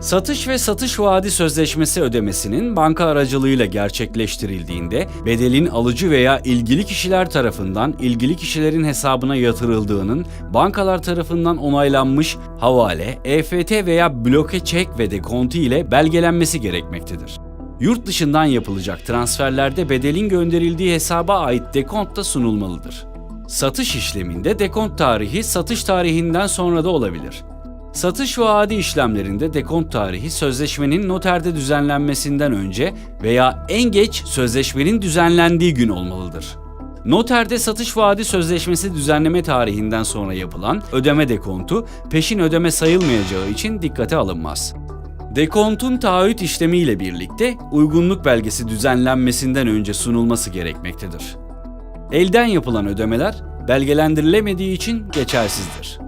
Satış ve satış vaadi sözleşmesi ödemesinin banka aracılığıyla gerçekleştirildiğinde bedelin alıcı veya ilgili kişiler tarafından ilgili kişilerin hesabına yatırıldığının bankalar tarafından onaylanmış havale, EFT veya bloke çek ve dekontu ile belgelenmesi gerekmektedir. Yurt dışından yapılacak transferlerde bedelin gönderildiği hesaba ait dekont da sunulmalıdır. Satış işleminde dekont tarihi satış tarihinden sonra da olabilir. Satış vaadi işlemlerinde dekont tarihi sözleşmenin noterde düzenlenmesinden önce veya en geç sözleşmenin düzenlendiği gün olmalıdır. Noterde satış vaadi sözleşmesi düzenleme tarihinden sonra yapılan ödeme dekontu peşin ödeme sayılmayacağı için dikkate alınmaz. Dekontun taahhüt işlemiyle birlikte uygunluk belgesi düzenlenmesinden önce sunulması gerekmektedir. Elden yapılan ödemeler belgelendirilemediği için geçersizdir.